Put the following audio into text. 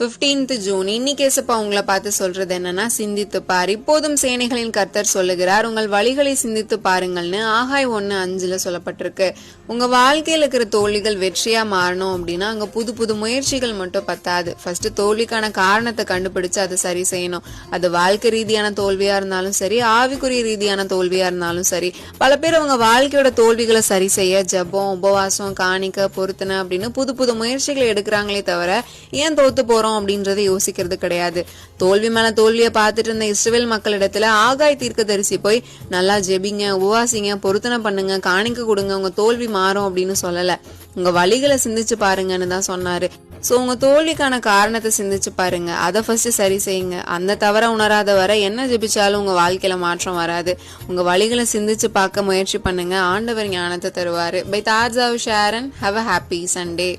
15th June இன்னைக்கு ஏசப்பா உங்களை பார்த்து சொல்றது என்னன்னா சிந்தித்து பார். இப்போதும் சேனைகளின் கர்த்தர் சொல்லுகிறார் உங்கள் வழிகளை சிந்தித்து பாருங்கள்னு ஆகாய் ஒன்னு அஞ்சுல சொல்லப்பட்டிருக்கு. உங்க வாழ்க்கையில இருக்கிற தோல்விகள் வெற்றியா மாறணும் அப்படின்னா அங்க புது புது முயற்சிகள் மட்டும் பத்தாது. ஃபர்ஸ்ட் தோல்விக்கான காரணத்தை கண்டுபிடிச்சு அதை சரி செய்யணும். அது வாழ்க்கை ரீதியான தோல்வியா இருந்தாலும் சரி ஆவிக்குரிய ரீதியான தோல்வியா இருந்தாலும் சரி. பல பேர் அவங்க வாழ்க்கையோட தோல்விகளை சரி செய்ய ஜெபம் உபவாசம் காணிக்க பொருத்தனை அப்படின்னு புது புது முயற்சிகளை எடுக்கிறாங்களே தவிர ஏன் தோத்து போறோம்? அப்படின்றத யோசிக்கிறது கிடையாது. தோல்வி மேல தோல்வியை பார்த்துட்டு இருந்த இஸ்ரவேல் மக்களிடத்துல ஆகாய் தீர்க்கதரிசி போய் நல்லா ஜெபிங்க உவாசிங்க பொருத்தனை பண்ணுங்க காணிக்க கொடுங்க உங்க தோல்வி மாறும் அப்படின்னு சொல்லல. உங்க வழிகளை சிந்திச்சு பாருங்கன்னு தான் சொன்னாரு. சோ உங்க தோல்விக்கான காரணத்தை சிந்திச்சு பாருங்க. அதை ஃபர்ஸ்ட் சரி செய்யுங்க. அந்த தவற உணராத வரை என்ன ஜெபிச்சாலும் உங்க வாழ்க்கையில மாற்றம் வராது. உங்க வழிகளை சிந்திச்சு பார்க்க முயற்சி பண்ணுங்க. ஆண்டவர் ஞானத்தை தருவாரு. Bye தார்ஜாவ் Sharon have a happy Sunday